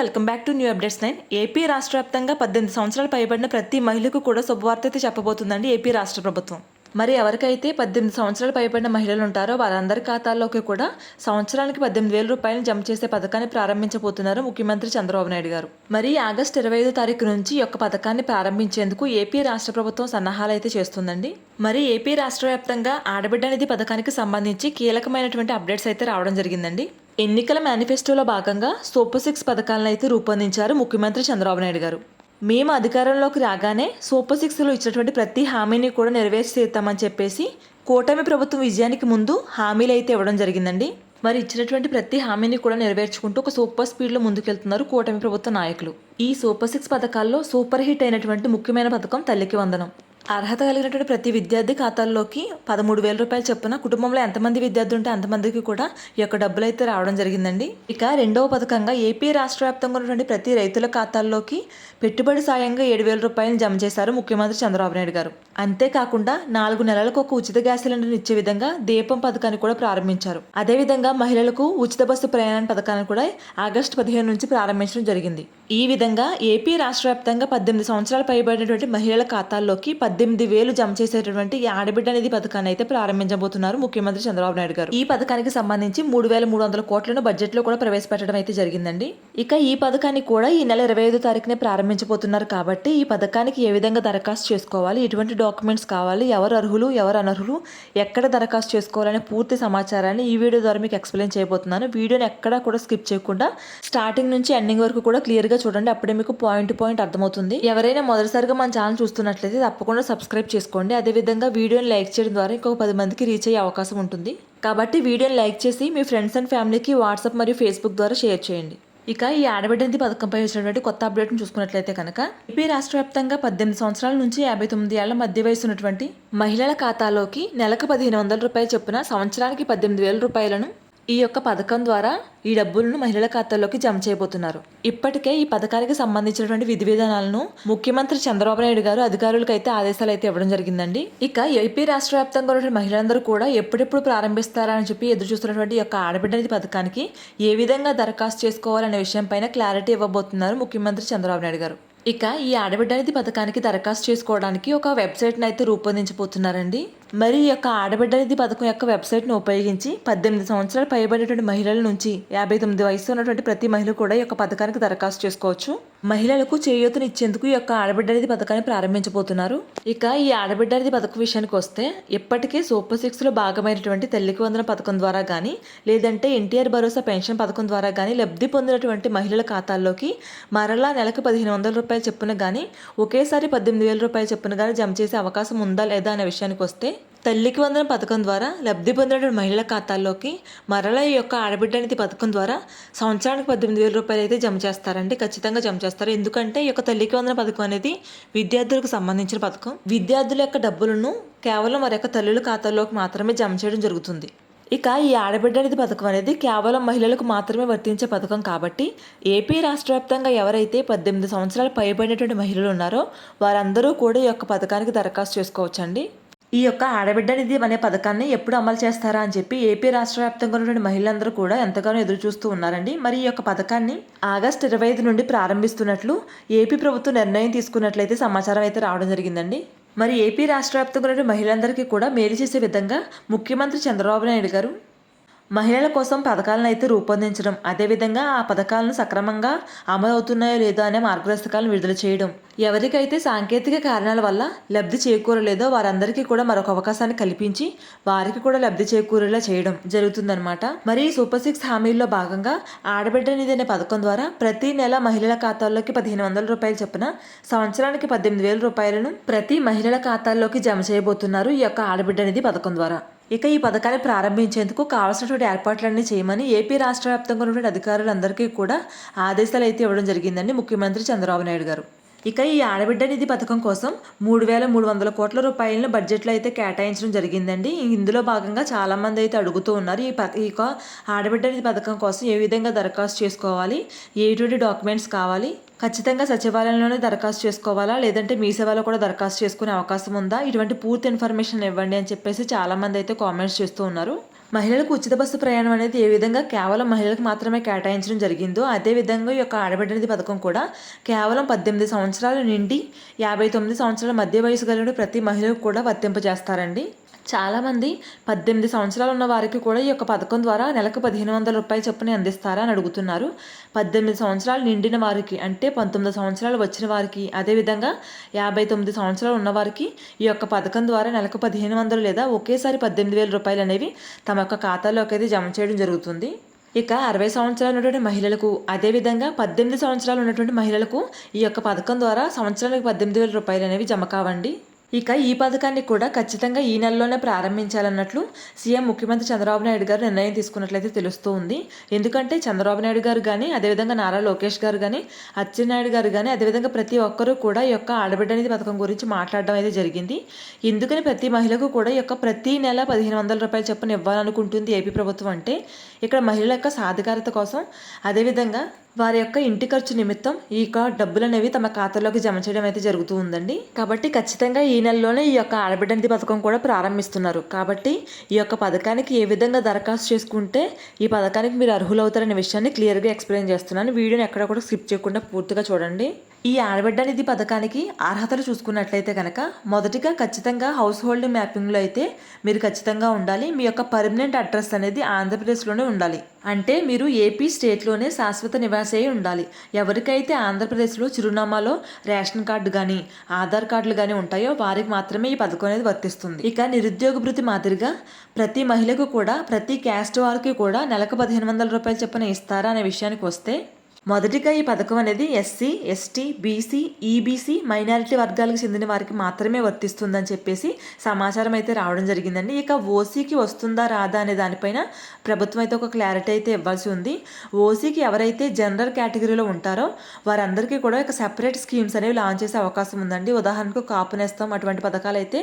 Welcome back to new updates nine. AP రాష్ట్ర వ్యాప్తంగా పద్దెనిమిది సంవత్సరాలు పైబడిన ప్రతి మహిళకు కూడా శుభవార్త అయితే చెప్పబోతుందండి ఏపీ రాష్ట్ర ప్రభుత్వం. మరి ఎవరికైతే పద్దెనిమిది సంవత్సరాలు పైబడిన మహిళలు ఉంటారో వారందరి ఖాతాల్లోకి కూడా సంవత్సరానికి పద్దెనిమిది వేల రూపాయలు జమ చేసే పథకాన్ని ప్రారంభించబోతున్నారు ముఖ్యమంత్రి చంద్రబాబు నాయుడు గారు. మరి ఆగస్టు ఇరవై ఐదు తారీఖు నుంచి ఈ యొక్క పథకాన్ని ప్రారంభించేందుకు ఏపీ రాష్ట్ర ప్రభుత్వం సన్నాహాలు అయితే చేస్తుందండి. మరి ఏపీ రాష్ట్ర వ్యాప్తంగా ఆడబిడ్డ నిధి పథకానికి సంబంధించి కీలకమైనటువంటి అప్డేట్స్ అయితే రావడం జరిగిందండి. ఎన్నికల మేనిఫెస్టోలో భాగంగా సూపర్ సిక్స్ పథకాలను అయితే రూపొందించారు ముఖ్యమంత్రి చంద్రబాబు నాయుడు గారు. మేము అధికారంలోకి రాగానే సూపర్ సిక్స్లో ఇచ్చినటువంటి ప్రతి హామీని కూడా నెరవేర్చి తీరుతామని చెప్పేసి కూటమి ప్రభుత్వం విజయానికి ముందు హామీలు అయితే ఇవ్వడం జరిగిందండి. మరి ఇచ్చినటువంటి ప్రతి హామీని కూడా నెరవేర్చుకుంటూ ఒక సూపర్ స్పీడ్లో ముందుకెళ్తున్నారు కూటమి ప్రభుత్వ నాయకులు. ఈ సూపర్ సిక్స్ పథకాల్లో సూపర్ హిట్ అయినటువంటి ముఖ్యమైన పథకం తల్లికి వందనం. అర్హత కలిగినటువంటి ప్రతి విద్యార్థి ఖాతాల్లోకి పదమూడు వేల రూపాయలు చొప్పున కుటుంబంలో ఎంతమంది విద్యార్థులు ఉంటే అంతమందికి కూడా ఈ యొక్క డబ్బులు అయితే రావడం జరిగిందండి. ఇక రెండవ పథకంగా ఏపీ రాష్ట్ర వ్యాప్తంగా ఉన్నటువంటి ప్రతి రైతుల ఖాతాల్లోకి పెట్టుబడి సాయంగా ఏడు వేల రూపాయలు జమ చేశారు ముఖ్యమంత్రి చంద్రబాబు నాయుడు గారు. అంతేకాకుండా నాలుగు నెలలకు ఒక ఉచిత గ్యాస్ సిలిండర్ ఇచ్చే విధంగా దీపం పథకాన్ని కూడా ప్రారంభించారు. అదేవిధంగా మహిళలకు ఉచిత బస్సు ప్రయాణ పథకాన్ని కూడా ఆగస్టు పదిహేను నుంచి ప్రారంభించడం జరిగింది. ఈ విధంగా ఏపీ రాష్ట్ర వ్యాప్తంగా పద్దెనిమిది సంవత్సరాలు పైబడినటువంటి మహిళల ఖాతాల్లోకి పద్దెనిమిది వేలు జమ చేసేటటువంటి ఈ ఆడబిడ్డ అనేది పథకాన్ని అయితే ప్రారంభించబోతున్నారు ముఖ్యమంత్రి చంద్రబాబు నాయుడు గారు. ఈ పథకానికి సంబంధించి మూడు వేల మూడు వందల కోట్లను బడ్జెట్లో కూడా ప్రవేశపెట్టడం అయితే జరిగిందండి. ఇక ఈ పథకాన్ని కూడా ఈ నెల ఇరవై ఐదో తారీఖునే ప్రారంభించబోతున్నారు కాబట్టి ఈ పథకానికి ఏ విధంగా దరఖాస్తు చేసుకోవాలి ఎటువంటి డాక్యుమెంట్స్ కావాలి ఎవరు అర్హులు ఎవరు అనర్హులు ఎక్కడ దరఖాస్తు చేసుకోవాలనే పూర్తి సమాచారాన్ని ఈ వీడియో ద్వారా మీకు ఎక్స్ప్లెయిన్ చేయబోతున్నాను. వీడియోని ఎక్కడా కూడా స్కిప్ చేయకుండా స్టార్టింగ్ నుంచి ఎండింగ్ వరకు కూడా క్లియర్గా చూడండి. అప్పుడే మీకు పాయింట్ పాయింట్ అర్థమవుతుంది. ఎవరైనా మొదటిసారిగా మన ఛానల్ చూస్తున్నట్లయితే తప్పకుండా సబ్స్క్రైబ్ చేసుకోండి. అదేవిధంగా వీడియోని లైక్ చేయడం ద్వారా ఇంకొక పది మందికి రీచ్ అయ్యే అవకాశం ఉంటుంది. కాబట్టి వీడియోని లైక్ చేసి మీ ఫ్రెండ్స్ అండ్ ఫ్యామిలీకి వాట్సాప్ మరియు ఫేస్బుక్ ద్వారా షేర్ చేయండి. ఇక ఈ ఆడబిడ్డంది పథకంపై వచ్చినటువంటి కొత్త అప్డేట్ను చూసుకున్నట్లయితే కనుక ఏపీ రాష్ట్ర వ్యాప్తంగా పద్దెనిమిది సంవత్సరాల నుంచి యాభై తొమ్మిది ఏళ్ళ మధ్య వయసు ఉన్నటువంటి మహిళల ఖాతాలోకి నెలకు పదిహేను వందల రూపాయలు చొప్పున సంవత్సరానికి పద్దెనిమిది వేల రూపాయలను ఈ యొక్క పథకం ద్వారా ఈ డబ్బులను మహిళల ఖాతాల్లోకి జమ చేయబోతున్నారు. ఇప్పటికే ఈ పథకానికి సంబంధించినటువంటి విధి విధానాలను ముఖ్యమంత్రి చంద్రబాబు నాయుడు గారు అధికారులకు అయితే ఆదేశాలు అయితే ఇవ్వడం జరిగిందండి. ఇక ఏపీ రాష్ట్ర వ్యాప్తంగా ఉన్నటువంటి మహిళలందరూ కూడా ఎప్పుడెప్పుడు ప్రారంభిస్తారా అని చెప్పి ఎదురు చూస్తున్నటువంటి యొక్క ఆడబిడ్డ నిధి పథకానికి ఏ విధంగా దరఖాస్తు చేసుకోవాలనే విషయం పైన క్లారిటీ ఇవ్వబోతున్నారు ముఖ్యమంత్రి చంద్రబాబు నాయుడు గారు. ఇక ఈ ఆడబిడ్డ నిధి పథకానికి దరఖాస్తు చేసుకోవడానికి ఒక వెబ్సైట్ను అయితే రూపొందించబోతున్నారండి. మరి ఈ యొక్క ఆడబిడ్డ నిధి పథకం యొక్క వెబ్సైట్ను ఉపయోగించి పద్దెనిమిది సంవత్సరాలు పైబడినటువంటి మహిళల నుంచి యాభై తొమ్మిది వయసు ఉన్నటువంటి ప్రతి మహిళ కూడా ఈ యొక్క పథకానికి దరఖాస్తు చేసుకోవచ్చు. మహిళలకు చేయూతనిచ్చేందుకు ఈ యొక్క ఆడబిడ్డరిది పథకాన్ని ప్రారంభించబోతున్నారు. ఇక ఈ ఆడబిడ్డరిది పథకం విషయానికి వస్తే ఇప్పటికే సూపర్ సిక్స్లో భాగమైనటువంటి తల్లికి వందన పథకం ద్వారా కానీ లేదంటే ఎన్టీఆర్ భరోసా పెన్షన్ పథకం ద్వారా కానీ లబ్ధి పొందినటువంటి మహిళల ఖాతాల్లోకి మరలా నెలకు పదిహేను వందల రూపాయలు చెప్పున కానీ ఒకేసారి పద్దెనిమిది వేల రూపాయలు చెప్పున కానీ జమ చేసే అవకాశం ఉందా లేదా అనే విషయానికి వస్తే తల్లికి వందన పథకం ద్వారా లబ్ధి పొందినటువంటి మహిళల ఖాతాల్లోకి మరలా ఈ యొక్క ఆడబిడ్డ నిధి పథకం ద్వారా సంవత్సరానికి పద్దెనిమిది వేల రూపాయలు అయితే జమ చేస్తారండి. ఖచ్చితంగా జమ చేస్తారు. ఎందుకంటే ఈ యొక్క తల్లికి వందన పథకం అనేది విద్యార్థులకు సంబంధించిన పథకం. విద్యార్థుల యొక్క డబ్బులను కేవలం వారి యొక్క తల్లుల ఖాతాల్లోకి మాత్రమే జమ చేయడం జరుగుతుంది. ఇక ఈ ఆడబిడ్డ నిధి పథకం అనేది కేవలం మహిళలకు మాత్రమే వర్తించే పథకం కాబట్టి ఏపీ రాష్ట్ర వ్యాప్తంగా ఎవరైతే పద్దెనిమిది సంవత్సరాలు పైబడినటువంటి మహిళలు ఉన్నారో వారందరూ కూడా ఈ యొక్క పథకానికి దరఖాస్తు చేసుకోవచ్చండి. ఈ యొక్క ఆడబిడ్డ నిధి అనే పథకాన్ని ఎప్పుడు అమలు చేస్తారా అని చెప్పి ఏపీ రాష్ట్ర వ్యాప్తంగా ఉన్నటువంటి మహిళలందరూ కూడా ఎంతగానో ఎదురు చూస్తూ ఉన్నారండి. మరి ఈ యొక్క పథకాన్ని ఆగస్టు ఇరవై ఐదు నుండి ప్రారంభిస్తున్నట్లు ఏపీ ప్రభుత్వం నిర్ణయం తీసుకున్నట్లయితే సమాచారం అయితే రావడం జరిగిందండి. మరి ఏపీ రాష్ట్ర వ్యాప్తంగా ఉన్న మహిళలందరికీ కూడా మేలు చేసే విధంగా ముఖ్యమంత్రి చంద్రబాబు నాయుడు గారు మహిళల కోసం పథకాలను అయితే రూపొందించడం అదేవిధంగా ఆ పథకాలను సక్రమంగా అమలు అవుతున్నాయో లేదో అనే మార్గదర్శకాలను విడుదల చేయడం. ఎవరికైతే సాంకేతిక కారణాల వల్ల లబ్ధి చేకూరలేదో వారందరికీ కూడా మరొక అవకాశాన్ని కల్పించి వారికి కూడా లబ్ధి చేకూరేలా చేయడం జరుగుతుందన్నమాట. మరి ఈ సూపర్ సిక్స్ హామీల్లో భాగంగా ఆడబిడ్డ నిధి అనే పథకం ద్వారా ప్రతి నెల మహిళల ఖాతాల్లోకి పదిహేను వందల రూపాయలు చొప్పున సంవత్సరానికి పద్దెనిమిది వేల రూపాయలను ప్రతి మహిళల ఖాతాల్లోకి జమ చేయబోతున్నారు ఈ యొక్క ఆడబిడ్డ నిధి పథకం ద్వారా. ఇక ఈ పథకాన్ని ప్రారంభించేందుకు కావాల్సినటువంటి ఏర్పాట్లన్నీ చేయమని ఏపీ రాష్ట్ర వ్యాప్తంగా ఉన్నటువంటి అధికారులందరికీ కూడా ఆదేశాలు అయితే ఇవ్వడం జరిగిందండి ముఖ్యమంత్రి చంద్రబాబు నాయుడు గారు. ఇక ఈ ఆడబిడ్డ నిధి పథకం కోసం మూడు వేల మూడు వందల కోట్ల రూపాయలను బడ్జెట్లో అయితే కేటాయించడం జరిగిందండి. ఇందులో భాగంగా చాలామంది అయితే అడుగుతూ ఉన్నారు ఈ ప ఈ ఆడబిడ్డ నిధి పథకం కోసం ఏ విధంగా దరఖాస్తు చేసుకోవాలి ఏటువంటి డాక్యుమెంట్స్ కావాలి ఖచ్చితంగా సచివాలయంలోనే దరఖాస్తు చేసుకోవాలా లేదంటే మీ సేవలో కూడా దరఖాస్తు చేసుకునే అవకాశం ఉందా? ఇటువంటి పూర్తి ఇన్ఫర్మేషన్ ఇవ్వండి అని చెప్పేసి చాలామంది అయితే కామెంట్స్ చేస్తూ ఉన్నారు. మహిళలకు ఉచిత బస్సు ప్రయాణం అనేది ఏ విధంగా కేవలం మహిళలకు మాత్రమే కేటాయించడం జరిగిందో అదే విధంగా ఈ యొక్క ఆడబిడ్డ పథకం కూడా కేవలం పద్దెనిమిది సంవత్సరాల నుండి యాభై తొమ్మిది సంవత్సరాల మధ్య వయసు కలిగిన ప్రతి మహిళకు కూడా వర్తింపజేస్తారండి. చాలామంది పద్దెనిమిది సంవత్సరాలు ఉన్న వారికి కూడా ఈ యొక్క పథకం ద్వారా నెలకు పదిహేను వందల రూపాయల చొప్పున అందిస్తారా అని అడుగుతున్నారు. పద్దెనిమిది సంవత్సరాలు నిండిన వారికి అంటే పంతొమ్మిది సంవత్సరాలు వచ్చిన వారికి అదేవిధంగా యాభై తొమ్మిది సంవత్సరాలు ఉన్నవారికి ఈ యొక్క పథకం ద్వారా నెలకు పదిహేను వందలు లేదా ఒకేసారి పద్దెనిమిది వేల రూపాయలు అనేవి తమ యొక్క ఖాతాలోకి అయితే జమ చేయడం జరుగుతుంది. ఇక అరవై సంవత్సరాలు ఉన్నటువంటి మహిళలకు అదేవిధంగా పద్దెనిమిది సంవత్సరాలు ఉన్నటువంటి మహిళలకు ఈ యొక్క పథకం ద్వారా సంవత్సరానికి పద్దెనిమిది వేల రూపాయలు అనేవి జమ కావండి. ఇక ఈ పథకాన్ని కూడా ఖచ్చితంగా ఈ నెలలోనే ప్రారంభించాలన్నట్లు సీఎం ముఖ్యమంత్రి చంద్రబాబు నాయుడు గారు నిర్ణయం తీసుకున్నట్లయితే తెలుస్తూ ఉంది. ఎందుకంటే చంద్రబాబు నాయుడు గారు కానీ అదేవిధంగా నారా లోకేష్ గారు కానీ అచ్చెన్నాయుడు గారు కానీ అదేవిధంగా ప్రతి ఒక్కరూ కూడా ఈ యొక్క ఆడబిడ్డ అనేది పథకం గురించి మాట్లాడడం అయితే జరిగింది. ఎందుకని ప్రతి మహిళకు కూడా ఈ యొక్క ప్రతి నెల పదిహేను వందల రూపాయలు చొప్పున ఇవ్వాలనుకుంటుంది ఏపీ ప్రభుత్వం అంటే. ఇక్కడ మహిళల యొక్క సాధికారత కోసం అదేవిధంగా వారి యొక్క ఇంటి ఖర్చు నిమిత్తం ఈ యొక్క డబ్బులు అనేవి తమ ఖాతాలోకి జమ చేయడం అయితే జరుగుతూ ఉందండి. కాబట్టి ఖచ్చితంగా ఈ నెలలోనే ఈ యొక్క ఆడబిడ్డంది పథకం కూడా ప్రారంభిస్తున్నారు. కాబట్టి ఈ యొక్క పథకానికి ఏ విధంగా దరఖాస్తు చేసుకుంటే ఈ పథకానికి మీరు అర్హులవుతారనే విషయాన్ని క్లియర్గా ఎక్స్ప్లెయిన్ చేస్తున్నాను. వీడియోని ఎక్కడ కూడా స్కిప్ చేయకుండా పూర్తిగా చూడండి. ఈ ఆడబిడ్డ నిధి పథకానికి అర్హతలు చూసుకున్నట్లయితే కనుక మొదటిగా ఖచ్చితంగా హౌస్ హోల్డ్ మ్యాపింగ్లో అయితే మీరు ఖచ్చితంగా ఉండాలి. మీ యొక్క పర్మనెంట్ అడ్రస్ అనేది ఆంధ్రప్రదేశ్లోనే ఉండాలి. అంటే మీరు ఏపీ స్టేట్లోనే శాశ్వత నివాసి అయి ఉండాలి. ఎవరికైతే ఆంధ్రప్రదేశ్లో చిరునామాలో రేషన్ కార్డు కానీ ఆధార్ కార్డులు కానీ ఉంటాయో వారికి మాత్రమే ఈ పథకం అనేది వర్తిస్తుంది. ఇక నిరుద్యోగ భృతి మాదిరిగా ప్రతి మహిళకు కూడా ప్రతి క్యాస్ట్ వారికి కూడా నెలకు పదిహేను వందల రూపాయలు చొప్పున ఇస్తారా అనే విషయానికి వస్తే మొదటిగా ఈ పథకం అనేది SC ST BC EBC minority వర్గాలకు చెందిన వారికి మాత్రమే వర్తిస్తుందని చెప్పేసి సమాచారం అయితే రావడం జరిగిందండి. ఇక ఓసీకి వస్తుందా రాదా అనే దానిపైన ప్రభుత్వం అయితే ఒక క్లారిటీ అయితే ఇవ్వాల్సి ఉంది. ఓసీకి ఎవరైతే జనరల్ కేటగిరీలో ఉంటారో వారందరికీ కూడా ఒక సెపరేట్ స్కీమ్స్ అనేవి లాంచ్ చేసే అవకాశం ఉందండి. ఉదాహరణకు కాపునేస్తాం అటువంటి పథకాలు అయితే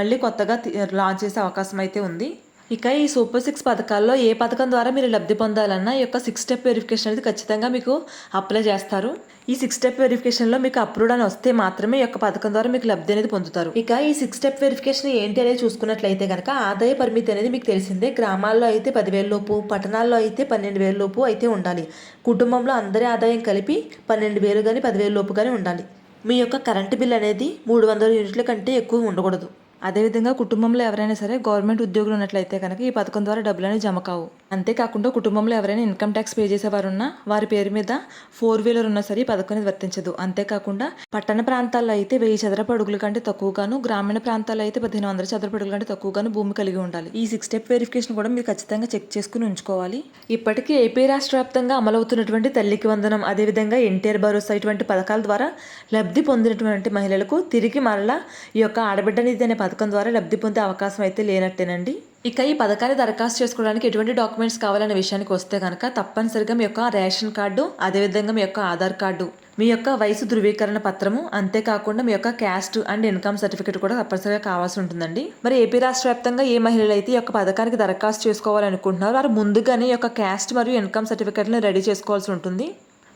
మళ్ళీ కొత్తగా లాంచ్ చేసే అవకాశం అయితే ఉంది. ఇక ఈ సూపర్ సిక్స్ పథకాల్లో ఏ పథకం ద్వారా మీరు లబ్ధి పొందాలన్నా ఈ యొక్క సిక్స్ స్టెప్ వెరిఫికేషన్ అనేది ఖచ్చితంగా మీకు అప్లై చేస్తారు. ఈ సిక్స్ స్టెప్ వెరిఫికేషన్లో మీకు అప్రూవ్డ్ అని వస్తే మాత్రమే ఈ యొక్క పథకం ద్వారా మీకు లబ్ధి అనేది పొందుతారు. ఇక ఈ సిక్స్ స్టెప్ వెరిఫికేషన్ ఏంటి అనేది చూసుకున్నట్లయితే కనుక ఆదాయ పరిమితి అనేది మీకు తెలిసిందే. గ్రామాల్లో అయితే పదివేల లోపు పట్టణాల్లో అయితే పన్నెండు వేల లోపు అయితే ఉండాలి. కుటుంబంలో అందరి ఆదాయం కలిపి పన్నెండు వేలు కానీ పదివేల లోపు కానీ ఉండాలి. మీ యొక్క కరెంటు బిల్ అనేది మూడు వందల యూనిట్ల కంటే ఎక్కువ ఉండకూడదు. అదేవిధంగా కుటుంబంలో ఎవరైనా సరే గవర్నమెంట్ ఉద్యోగులు ఉన్నట్లయితే కనుక ఈ పథకం ద్వారా డబ్బులనేవి జమ కావు. అంతేకాకుండా కుటుంబంలో ఎవరైనా ఇన్కమ్ ట్యాక్స్ పే చేసేవారున్నా వారి పేరు మీద ఫోర్ వీలర్ ఉన్నా సరే ఈ పథకం అనేది వర్తించదు. అంతేకాకుండా పట్టణ ప్రాంతాల్లో అయితే వెయ్యి చదరపు అడుగుల కంటే తక్కువగాను గ్రామీణ ప్రాంతాల్లో అయితే పదిహేను వందల చదరపు అడుగుల కంటే తక్కువగాను భూమి కలిగి ఉండాలి. ఈ సిక్స్ స్టెప్ వెరిఫికేషన్ కూడా మీరు ఖచ్చితంగా చెక్ చేసుకుని ఉంచుకోవాలి. ఇప్పటికీ ఏపీ రాష్ట్ర వ్యాప్తంగా అమలవుతున్నటువంటి తల్లికి వందనం అదేవిధంగా ఎన్టీఆర్ భరోసా ఇటువంటి పథకాల ద్వారా లబ్ధి పొందినటువంటి మహిళలకు తిరిగి మరలా ఈ యొక్క ఆడబిడ్డ నిధి అనే పథకం ద్వారా లబ్ధి పొందే అవకాశం అయితే లేనట్టేనండి. ఇక ఈ పథకాన్ని దరఖాస్తు చేసుకోవడానికి ఎటువంటి డాక్యుమెంట్స్ కావాలనే విషయానికి వస్తే కనుక తప్పనిసరిగా మీ యొక్క రేషన్ కార్డు అదేవిధంగా మీ యొక్క ఆధార్ కార్డు మీ యొక్క వయసు ధృవీకరణ పత్రము అంతేకాకుండా మీ యొక్క క్యాస్ట్ అండ్ ఇన్కమ్ సర్టిఫికేట్ కూడా తప్పనిసరిగా కావాల్సి ఉంటుందండి. మరి ఏపీ రాష్ట్ర వ్యాప్తంగా ఏ మహిళలు అయితే ఈ యొక్క పథకానికి దరఖాస్తు చేసుకోవాలనుకుంటున్నారో వారు ముందుగానే ఈ యొక్క క్యాస్ట్ మరియు ఇన్కమ్ సర్టిఫికేట్ని రెడీ చేసుకోవాల్సి ఉంటుంది.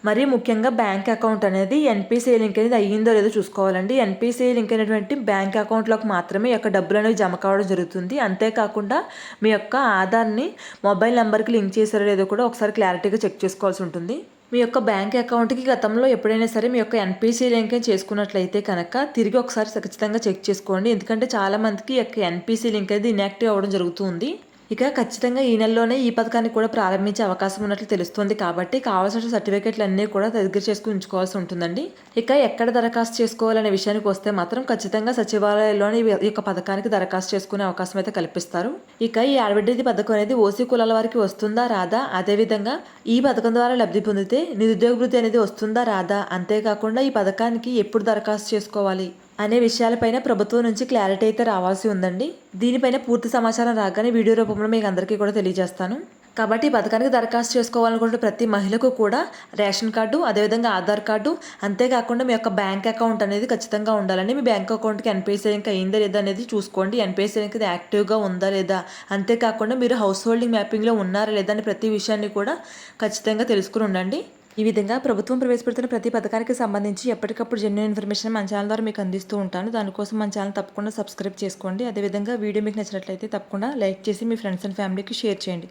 మరి ముఖ్యంగా బ్యాంక్ అకౌంట్ అనేది ఎన్పిసిఐ లింక్ అనేది అయ్యిందో లేదో చూసుకోవాలండి. ఎన్పిసిఐ లింక్ అయినటువంటి బ్యాంక్ అకౌంట్లోకి మాత్రమే యొక్క డబ్బులు అనేవి జమ కావడం జరుగుతుంది. అంతేకాకుండా మీ యొక్క ఆధార్ని మొబైల్ నెంబర్కి లింక్ చేశారో లేదో కూడా ఒకసారి క్లారిటీగా చెక్ చేసుకోవాల్సి ఉంటుంది. మీ యొక్క బ్యాంక్ అకౌంట్కి గతంలో ఎప్పుడైనా సరే మీ యొక్క ఎన్పిసి లింక్ చేసుకున్నట్లయితే కనుక తిరిగి ఒకసారి ఖచ్చితంగా చెక్ చేసుకోండి. ఎందుకంటే చాలామందికి యొక్క ఎన్పిసి లింక్ అనేది ఇన్యాక్టివ్ అవ్వడం జరుగుతుంది. ఇక ఖచ్చితంగా ఈ నెలలోనే ఈ పథకాన్ని కూడా ప్రారంభించే అవకాశం ఉన్నట్లు తెలుస్తుంది కాబట్టి కావాల్సిన సర్టిఫికేట్లు అన్నీ కూడా దగ్గర చేసుకుని ఉంచుకోవాల్సి ఉంటుందండి. ఇక ఎక్కడ దరఖాస్తు చేసుకోవాలనే విషయానికి వస్తే మాత్రం ఖచ్చితంగా సచివాలయంలోనే ఈ యొక్క పథకానికి దరఖాస్తు చేసుకునే అవకాశం అయితే కల్పిస్తారు. ఇక ఈ ఆడబిడ్డది పథకం అనేది ఓసీ కులాల వారికి వస్తుందా రాదా? అదేవిధంగా ఈ పథకం ద్వారా లబ్ధి పొందితే నిరుద్యోగ వృత్తి అనేది వస్తుందా రాదా? అంతేకాకుండా ఈ పథకానికి ఎప్పుడు దరఖాస్తు చేసుకోవాలి? అనే విషయాలపైన ప్రభుత్వం నుంచి క్లారిటీ అయితే రావాల్సి ఉందండి. దీనిపైన పూర్తి సమాచారం రాగానే వీడియో రూపంలో మీకు అందరికీ కూడా తెలియజేస్తాను. కాబట్టి ఈ పథకానికి దరఖాస్తు చేసుకోవాలనుకుంటే ప్రతి మహిళకు కూడా రేషన్ కార్డు అదేవిధంగా ఆధార్ కార్డు అంతేకాకుండా మీ యొక్క బ్యాంక్ అకౌంట్ అనేది ఖచ్చితంగా ఉండాలండి. మీ బ్యాంక్ అకౌంట్కి ఎన్పిఎస్ లింక్ అయిందా లేదా అనేది చూసుకోండి. ఎన్పిఎస్ లింక్ యాక్టివ్గా ఉందా లేదా అంతేకాకుండా మీరు హౌస్ హోల్డింగ్ మ్యాపింగ్లో ఉన్నారా లేదా అని ప్రతి విషయాన్ని కూడా ఖచ్చితంగా తెలుసుకుని ఉండండి. ఈ విధంగా ప్రభుత్వం ప్రవేశపెడుతున్న ప్రతి పథకానికి సంబంధించి ఎప్పటికప్పుడు జెన్యున్ ఇన్ఫర్మేషన్ మన ఛానల్ ద్వారా మీకు అందిస్తూ ఉంటాను. దానికోసం మన ఛానల్ తప్పకుండా సబ్స్క్రైబ్ చేసుకోండి. అదేవిధంగా వీడియో మీకు నచ్చినట్లయితే తప్పకుండా లైక్ చేసి మీ ఫ్రెండ్స్ అండ్ ఫ్యామిలీకి షేర్ చేయండి.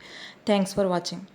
Thanks for watching